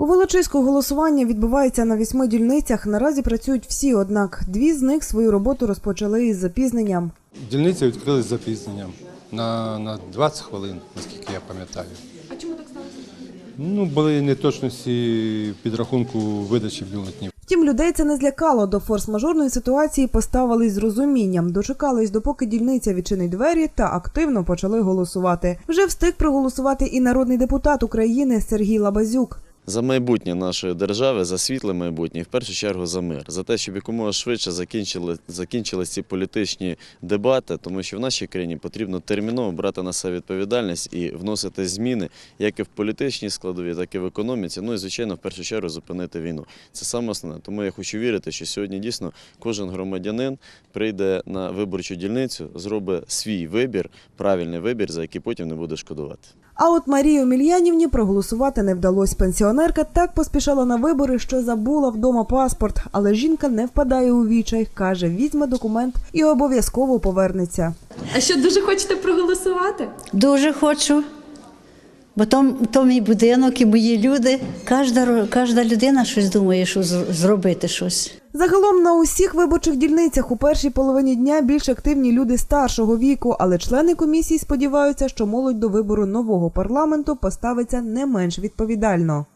У Волочиську голосування відбувається на вісьми дільницях. Наразі працюють всі, однак дві з них свою роботу розпочали із запізненням. Дільниці відкрили з запізненням на, на 20 хвилин, наскільки я пам'ятаю. А чому так сталося? Ну, були неточності підрахунку видачі бюлетнів. Втім, людей це не злякало. До форс-мажорної ситуації поставились з розумінням, дочекались, допоки дільниця відчинить двері та активно почали голосувати. Вже встиг проголосувати і народний депутат України Сергій Лабазюк. За майбутнє нашої держави, за світле майбутнє, і в першу чергу за мир, за те, щоб якомога швидше закінчили, закінчились ці політичні дебати, тому що в нашій країні потрібно терміново брати на себе відповідальність і вносити зміни як і в політичній складові, так і в економіці. Ну і звичайно, в першу чергу зупинити війну. Це саме основне. Тому я хочу вірити, що сьогодні дійсно кожен громадянин прийде на виборчу дільницю, зробить свій вибір, правильний вибір, за який потім не буде шкодувати. А от Марії Омельянівні проголосувати не вдалось. Пенсіонерка так поспішала на вибори, що забула вдома паспорт. Але жінка не впадає у вічай. каже, візьме документ і обов'язково повернеться. А що дуже хочете проголосувати? Дуже хочу. Бо то, то мій будинок і мої люди. Кожна, кожна людина щось думає, що зробити щось. Загалом на усіх виборчих дільницях у першій половині дня більш активні люди старшого віку, але члени комісії сподіваються, що молодь до вибору нового парламенту поставиться не менш відповідально.